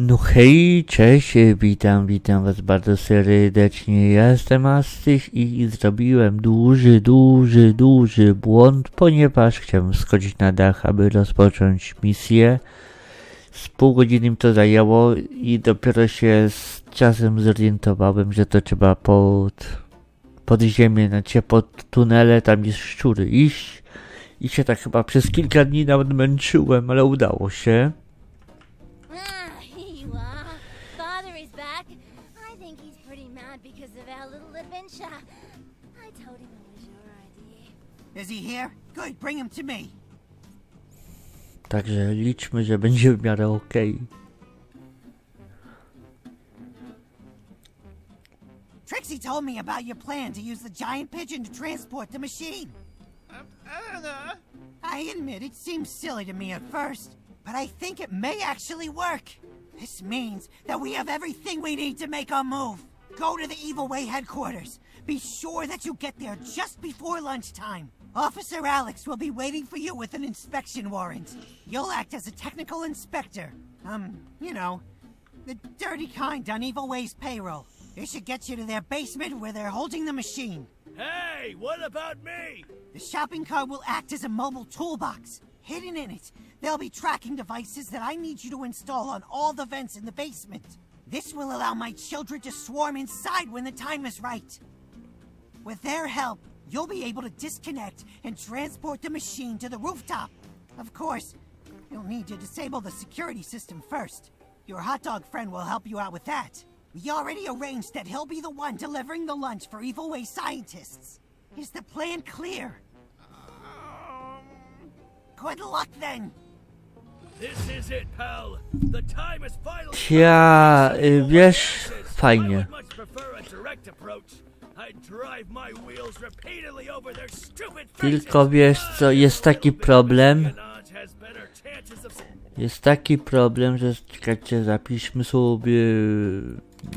No hej, cześć, witam, witam was bardzo serdecznie. Ja jestem Astyś i zrobiłem duży, duży, duży błąd, ponieważ chciałem skoczyć na dach, aby rozpocząć misję. Z pół godziny mi to zajęło i dopiero się z czasem zorientowałem, że to trzeba pod, pod ziemię, znaczy pod tunele, tam jest szczury iść. I się tak chyba przez kilka dni nawet męczyłem, ale udało się. Is he here? Good, bring him to me. Także liczmy, że będzie w miarę okej. Trixie told me about your plan to use the giant pigeon to transport the machine. Anna! I admit it seems silly to me at first, but I think it may actually work. This means that we have everything we need to make our move. Go to the Evil Way headquarters. Be sure that you get there just before lunchtime. Officer Alex will be waiting for you with an inspection warrant. You'll act as a technical inspector. Um, you know, the dirty kind on Evil Way's payroll. It should get you to their basement where they're holding the machine. Hey, what about me? The shopping cart will act as a mobile toolbox. Hidden in it, there'll be tracking devices that I need you to install on all the vents in the basement. This will allow my children to swarm inside when the time is right. With their help, you'll be able to disconnect and transport the machine to the rooftop. Of course, you'll need to disable the security system first. Your hot dog friend will help you out with that. We already arranged that he'll be the one delivering the lunch for Evil Way scientists. Is the plan clear? Um. Good luck then. This is it, pal. The time is finally Ja, come. y, wiesz, I fajnie. Tylko wiesz co, jest taki problem, jest taki problem, że czekajcie, zapiszmy sobie...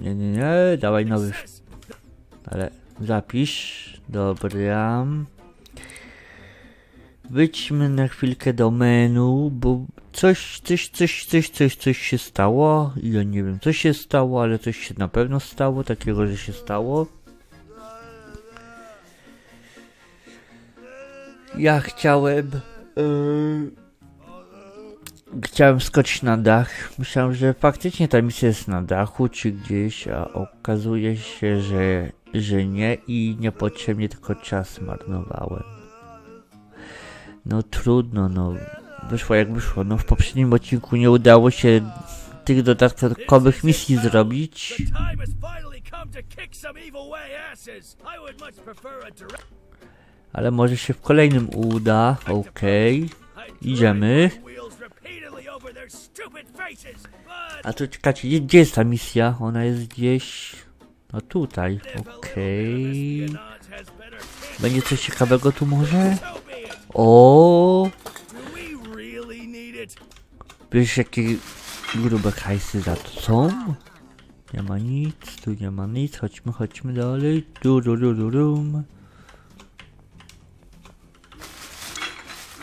Nie, nie, nie, dawaj nowy, ale zapisz, dobra. Wyjdźmy na chwilkę do menu, bo coś, coś, coś, coś, coś, coś się stało. Ja nie wiem, co się stało, ale coś się na pewno stało, takiego, że się stało. Ja chciałem. Yy, chciałem skoczyć na dach. Myślałem, że faktycznie ta misja jest na dachu czy gdzieś, a okazuje się, że, że nie i niepotrzebnie tylko czas marnowałem. No trudno, no. Wyszło jak wyszło. No w poprzednim odcinku nie udało się tych dodatkowych misji zrobić. Ale może się w kolejnym uda. Okej. I'd Idziemy. A tu czekajcie, gdzie, jest ta misja? Ona jest gdzieś. No tutaj. Okej. chances Będzie coś ciekawego tu może? O? Wiesz jakie grube hajsy za to są? Nie ma nic, tu nie ma nic, chodźmy, chodźmy dalej. Du, du, du, du.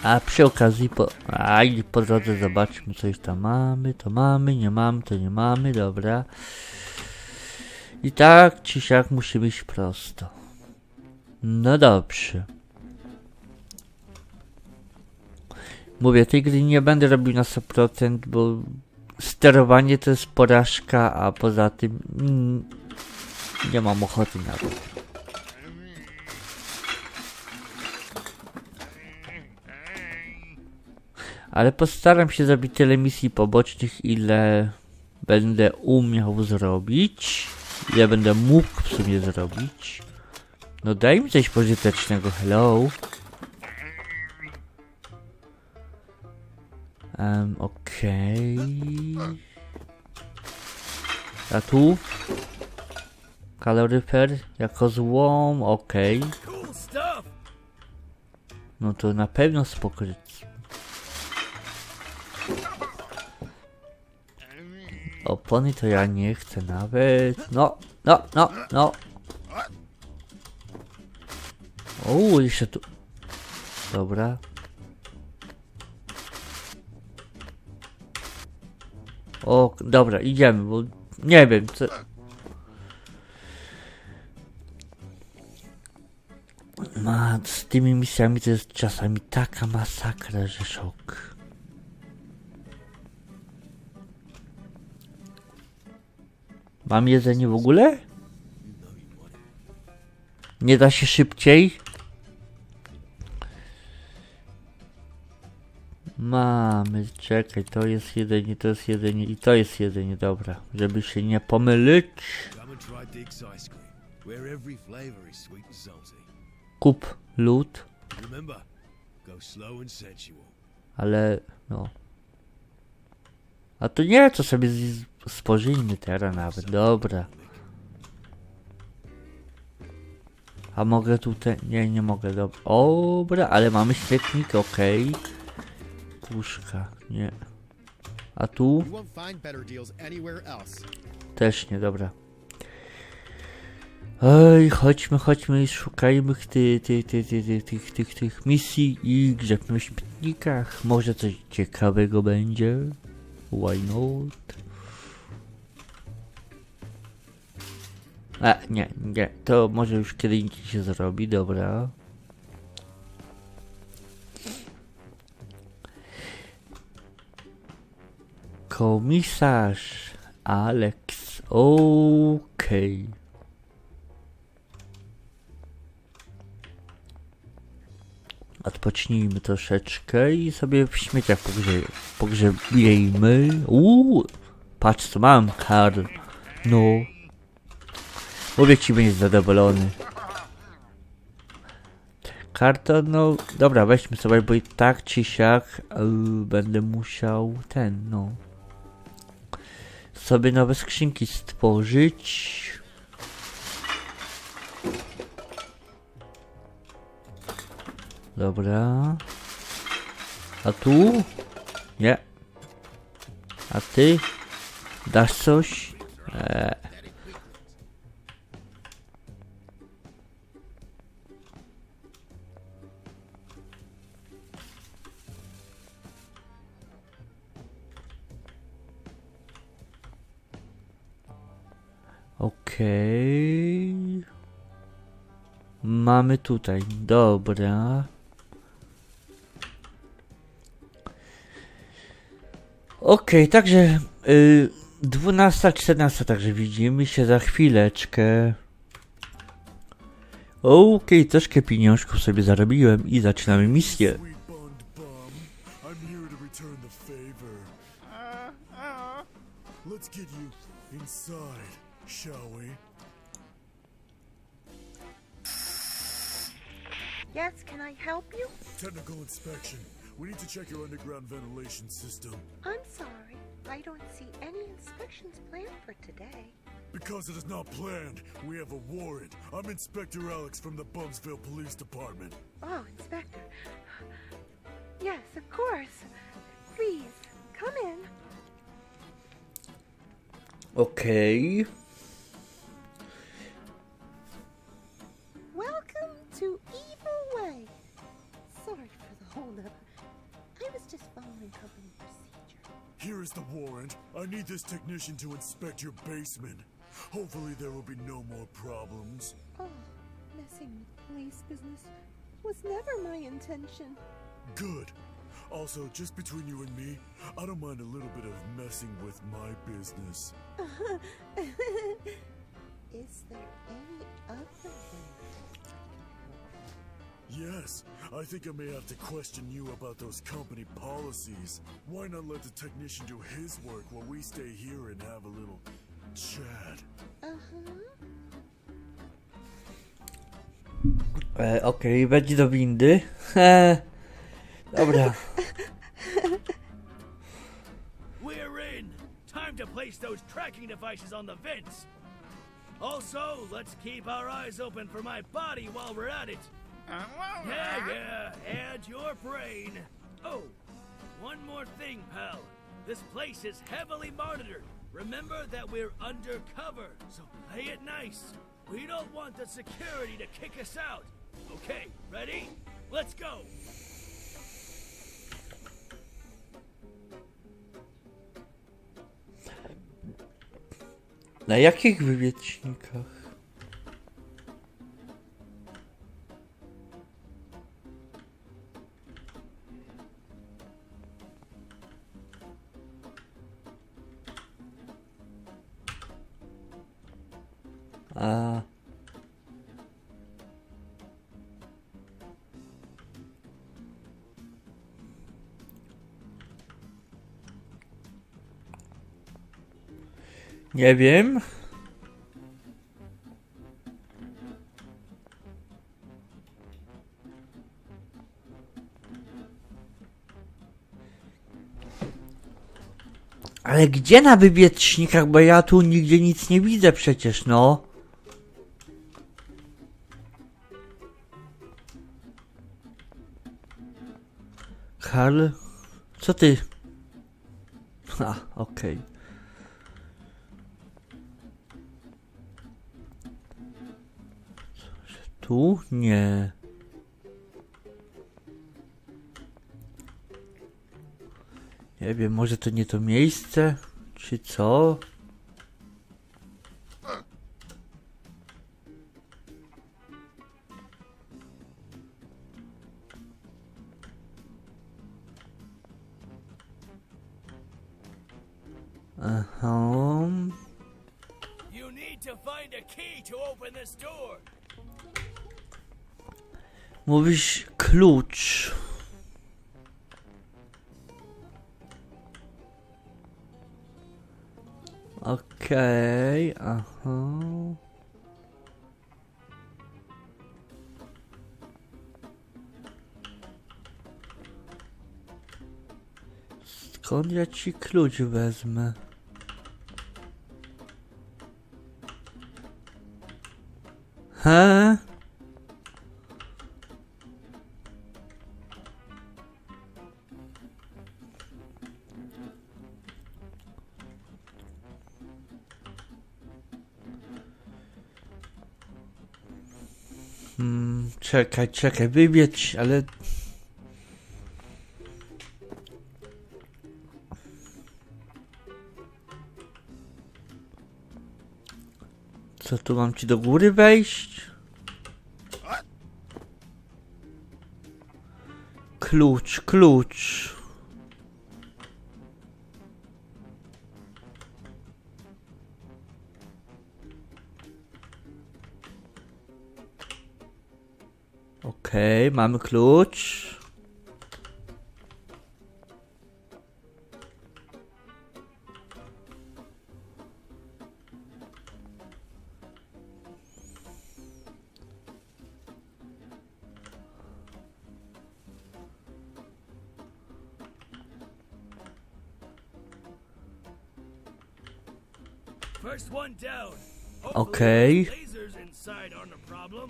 A przy okazji, po, a po drodze zobaczmy, coś tam mamy, to mamy, nie mamy, to nie mamy, dobra. I tak czy siak musi być prosto. No dobrze. Mówię, tej gry nie będę robił na 100%, bo sterowanie to jest porażka, a poza tym mm, nie mam ochoty na to. Ale postaram się zrobić tyle misji pobocznych, ile będę umiał zrobić. Ile będę mógł w sumie zrobić. No daj mi coś pożytecznego, hello. Um, okej. A tu? Kaloryfer jako złom, okej. Stuff. No to na pewno spokojnie. Opony to ja nie chcę nawet. No, no, no, no. O, jeszcze tu. Dobra. O, dobra, idziemy, bo nie wiem, co... Ma, z tymi misjami to jest czasami taka masakra, że szok. Mam jedzenie w ogóle? Nie da się szybciej? Mamy, czekaj, to jest jedzenie, to jest jedzenie i to jest jedzenie, dobra, żeby się nie pomylić. Kup lód, ale no. A to nie, to sobie z- spożyjmy teraz nawet, dobra. A mogę tutaj, nie, nie mogę, dobra. Dobra, ale mamy świetnik, okej. Puszka, nie. A tu? Też nie, dobra. Oj, chodźmy, chodźmy i szukajmy ty, ty, ty, ty, ty, tych, tych, tych misji i grzebmy w śmietnikach. Może coś ciekawego będzie. Why not? A, nie, nie, to może już kiedy indziej się zrobi, dobra. Komisarz Alex. Okej. Odpocznijmy troszeczkę i sobie w śmieciach pogrze pogrzebijmy. Uuu, patrz co mam, Karl. No. Mówię ci, będziesz zadowolony. Karton, no dobra, weźmy sobie, bo i tak czy siak yy, będę musiał ten, no. Sobie nowe skrzynki stworzyć. Dobra. A tu? Nie. A ty? Dasz coś? Eee. Okej. Mamy tutaj, dobra. Okej, także y, 12, 14, także widzimy się za chwileczkę. Okej, troszkę pieniążków sobie zarobiłem i zaczynamy misję. Let's get you inside, shall we? Yes, can I help you? Technical inspection. We need to check your underground ventilation system. I'm sorry. I don't see any inspections planned for today. Because it is not planned, we have a warrant. I'm Inspector Alex from the Bumsville Police Department. Oh, Inspector. Yes, of course. Please, come in. Okej. Is the warrant. I need this technician to inspect your basement. Hopefully there will be no more problems. Oh, messing with police business was never my intention. Good. Also, just between you and me, I don't mind a little bit of messing with my business. Is there any other way? Yes, I think I may have to question you about those company policies. Why not let the technician do his work while we stay here and have a little chat? Uh-huh. E, Okej, będzie do windy. E, dobra. We're in! Time to place those tracking devices on the vents! Also, let's keep our eyes open for my body while we're at it. Yeah, yeah, and your brain. Oh, one more thing, pal. This place is heavily monitored. Remember that we're undercover, so play it nice. We don't want the security to kick us out. Okay, ready? Let's go! Na jakich wywiecznikach? A. Nie wiem. Ale gdzie na wywiecznikach, bo ja tu nigdzie nic nie widzę przecież, no. Karl? Co ty? A, okej. Tu? Nie. Nie wiem, może to nie to miejsce? Czy co? Skąd ja ci klucz wezmę? He? Hmm, czekaj, czekaj, wybiec, ale... Co tu mam ci do góry wejść? Klucz, klucz. Okej, mamy klucz. Problem.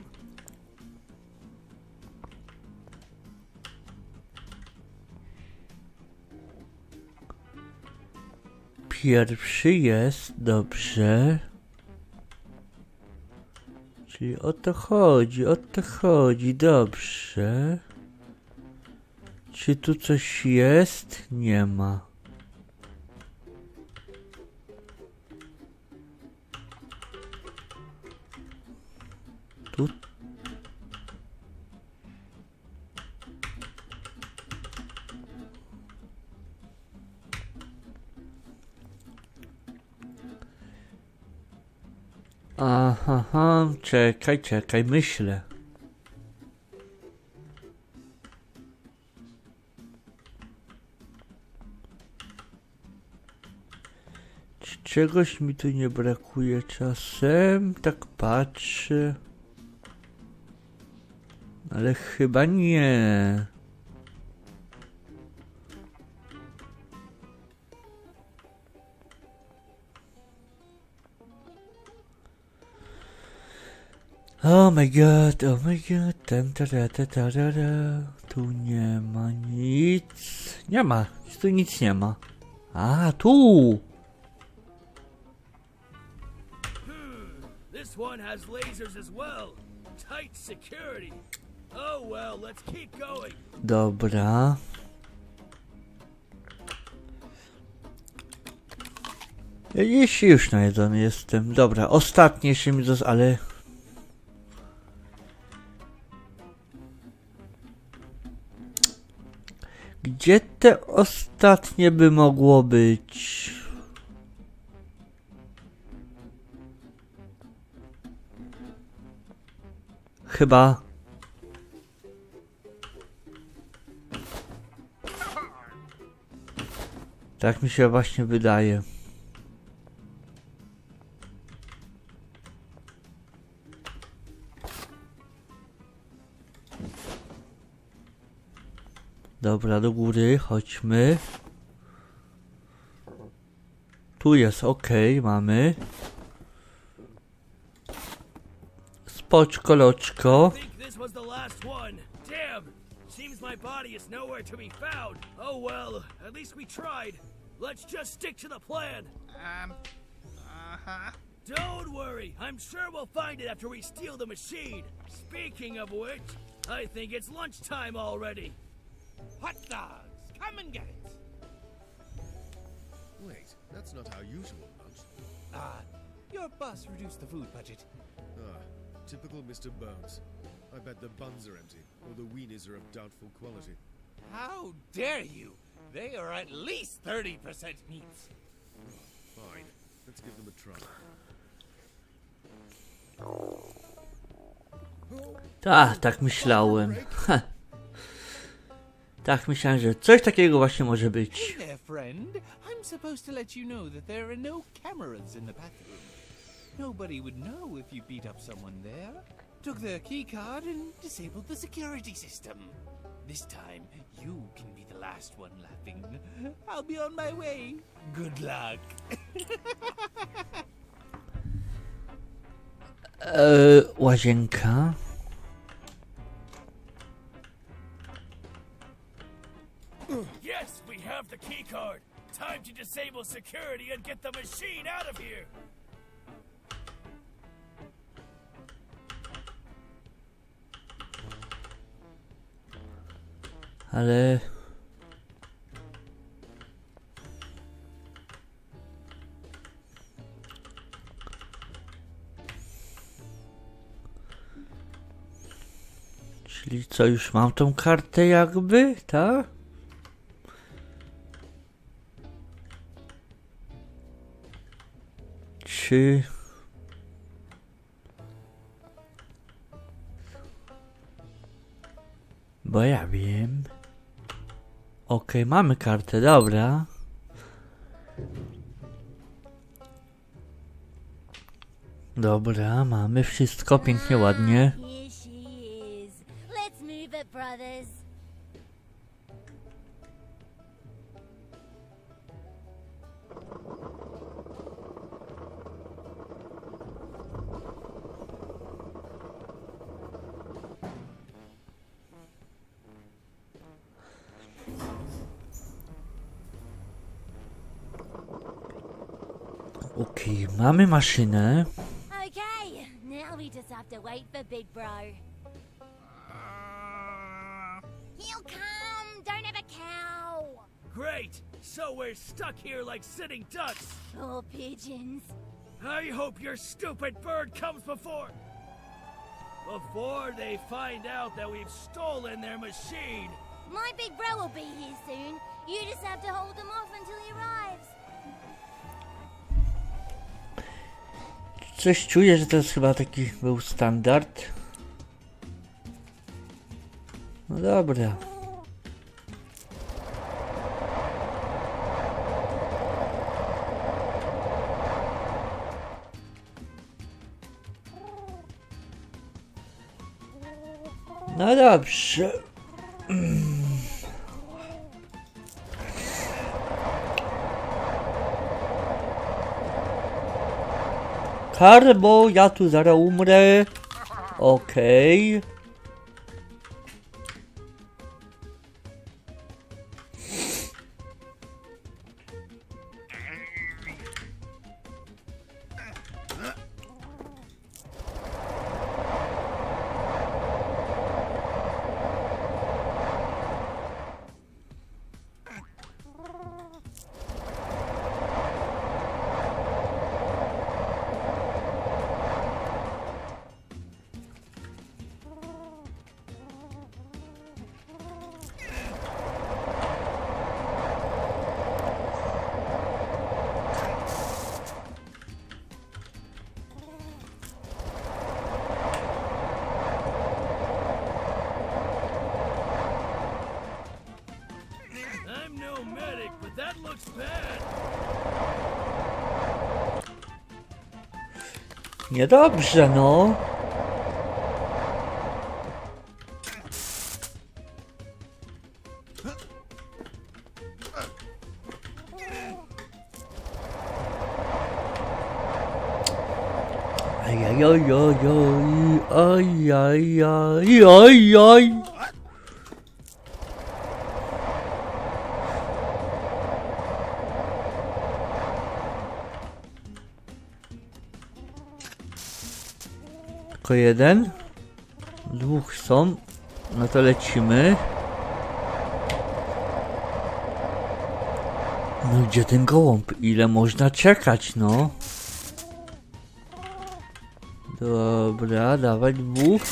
Pierwszy jest, dobrze. Czyli o to chodzi, o to chodzi, dobrze. Czy tu coś jest? Nie ma. Tu Aha, aha, czekaj, czekaj, myślę. Czegoś mi tu nie brakuje czasem? Tak patrzę. Ale chyba nie. Oh my god, oh my god, ta, tarara. Tu nie ma nic. Nie ma, tu nic nie ma. A, tu! This one has lasers as well. Tight security. Oh going. Jeśli już najedzony jestem. Dobra, ostatnie jeszcze mi zos... ale... Gdzie te ostatnie by mogło być? Chyba... Tak mi się właśnie wydaje. Dobra, do góry, chodźmy. Tu jest, ok, mamy. Spoczko, loczko. Seems my body is nowhere to be found. Oh well, at least we tried. Let's just stick to the plan. Um, uh-huh. Don't worry, I'm sure we'll find it after we steal the machine. Speaking of which, I think it's lunchtime already. Hot dogs, come and get it. Wait, that's not our usual lunch. Ah, your boss reduced the food budget. Ah, typical Mr. Bones. I bet the buns are empty, or the weenies are of doubtful quality. How dare you? They are at least 30% meat. Fine, let's give them a try. Tak, tak myślałem. Ha. Tak myślałem, że coś takiego właśnie może być. Hey there, friend. I'm supposed to let you know that there are no cameras in the bathroom. Nobody would know if you beat up someone there, took their key card, and disabled the security system. This time, you can be the last one laughing. I'll be on my way. Good luck. Uh, eee, łazienka. Yes, we have the key card. Time to disable security and get the machine out of here. Ale... Czyli co, już mam tą kartę jakby, tak? Czy... Bo ja wiem. Okej, mamy kartę, dobra. Dobra, mamy wszystko pięknie, ładnie. Mamy maszynę. Okay, now we just have to wait for Big Bro. He'll come. Don't have a cow. Great. So we're stuck here like sitting ducks. Poor pigeons. I hope your stupid bird comes before. Before they find out that we've stolen their machine. My big bro will be here soon. You just have to hold him off until he arrives. Coś czuję, że to jest chyba taki był standard. No dobra. No dobrze. Karbo, ja tu zaraz umrę. Okej. Niedobrze, no. Ajajajajaj, ajajaj, ajajaj. Tylko jeden. Dwóch są. No to lecimy. No gdzie ten gołąb? Ile można czekać, no? Dobra, dawać dwóch.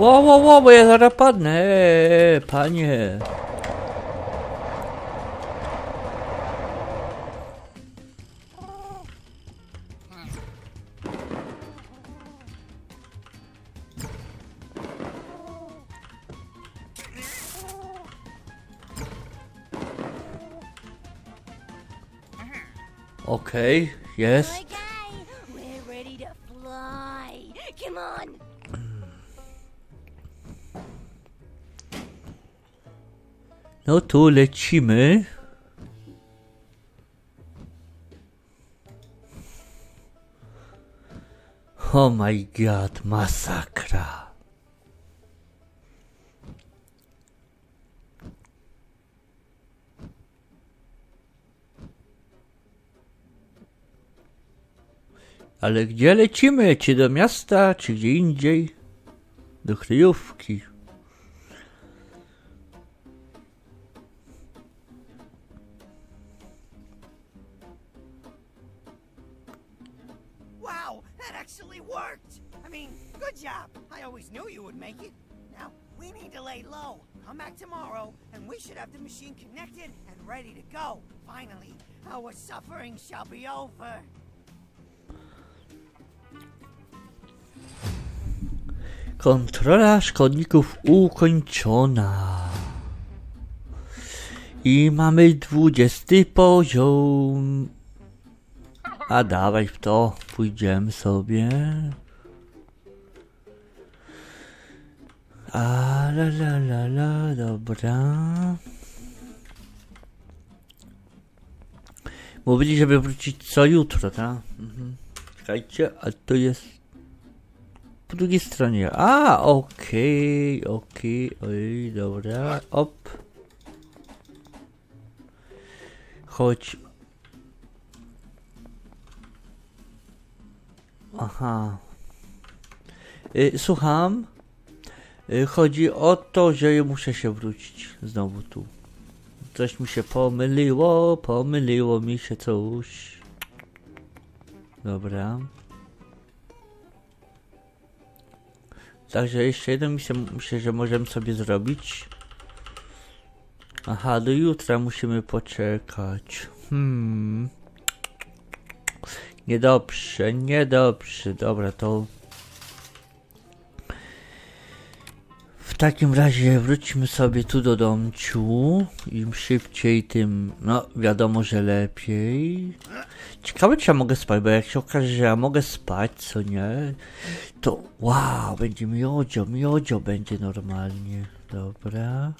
Ło, ło, ło, bo ja zaraz padnę, panie. Okej. Okay, we're No tu lecimy. Oh my god, masakra. Ale gdzie lecimy? Czy do miasta, czy gdzie indziej? Do kryjówki. Actually worked! I mean, good job. I always knew you would make it. Now, we need to lay low. Come back tomorrow, and we should have the machine connected and ready to go. Finally, our suffering shall be over. Kontrola szkodników ukończona. I mamy dwudziesty poziom. A dawaj w to, pójdziemy sobie. A la la la la, dobra. Mówili, żeby wrócić co jutro, tak? Mhm. Czekajcie, a to jest po drugiej stronie. A, okej, okej, oj, dobra, op. Chodź. Aha. Y, słucham. Y, chodzi o to, że muszę się wrócić znowu tu. Coś mi się pomyliło, pomyliło mi się coś. Dobra. Także jeszcze jedną misję myślę, że możemy sobie zrobić. Aha, do jutra musimy poczekać. Hmm. Niedobrze, niedobrze. Dobra, to... W takim razie wróćmy sobie tu do domciu. Im szybciej, tym... No, wiadomo, że lepiej. Ciekawe, czy ja mogę spać, bo jak się okaże, że ja mogę spać, co nie? To wow, będzie miodzio, miodzio będzie normalnie. Dobra.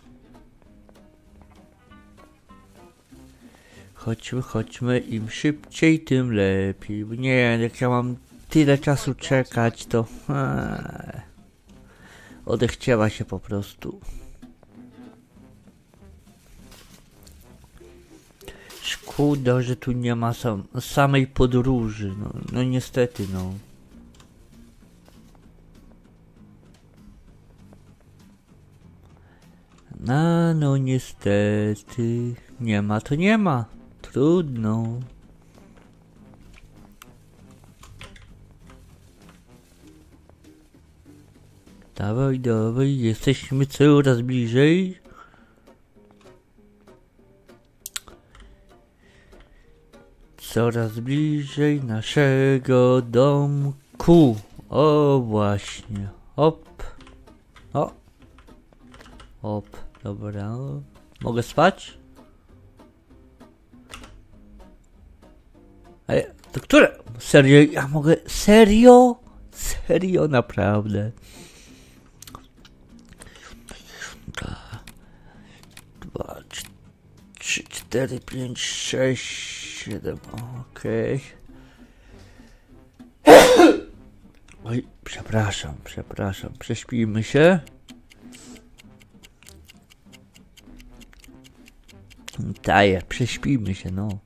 Chodźmy, chodźmy, im szybciej, tym lepiej. Nie, jak ja mam tyle czasu czekać, to... Eee, odechciała się po prostu. Szkoda, że tu nie ma sam, samej podróży. No, no niestety, no. A no niestety. Nie ma to nie ma. Trudno. Dawaj, dawaj, jesteśmy coraz bliżej. Coraz bliżej naszego domku. O właśnie. Hop. O. Hop. Dobra. Mogę spać? To które? Serio? Ja mogę? Serio? Serio? Naprawdę. Dwa, trz- trzy, cztery, pięć, sześć, siedem. Okej. Oj, przepraszam, przepraszam. Prześpijmy się. Daję, prześpijmy się, no.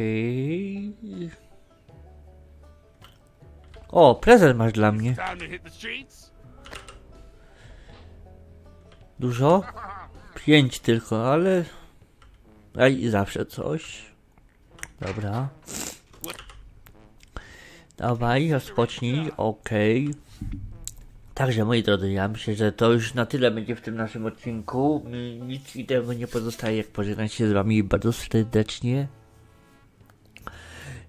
Okej. O, prezent masz dla mnie. Dużo? Pięć tylko, ale... Aj, zawsze coś. Dobra. Dawaj, rozpocznij, okej. Także moi drodzy, ja myślę, że to już na tyle będzie w tym naszym odcinku. Nic innego nie pozostaje, jak pożegnać się z wami bardzo serdecznie.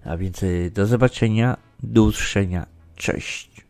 A więc y, do zobaczenia, do usłyszenia, cześć.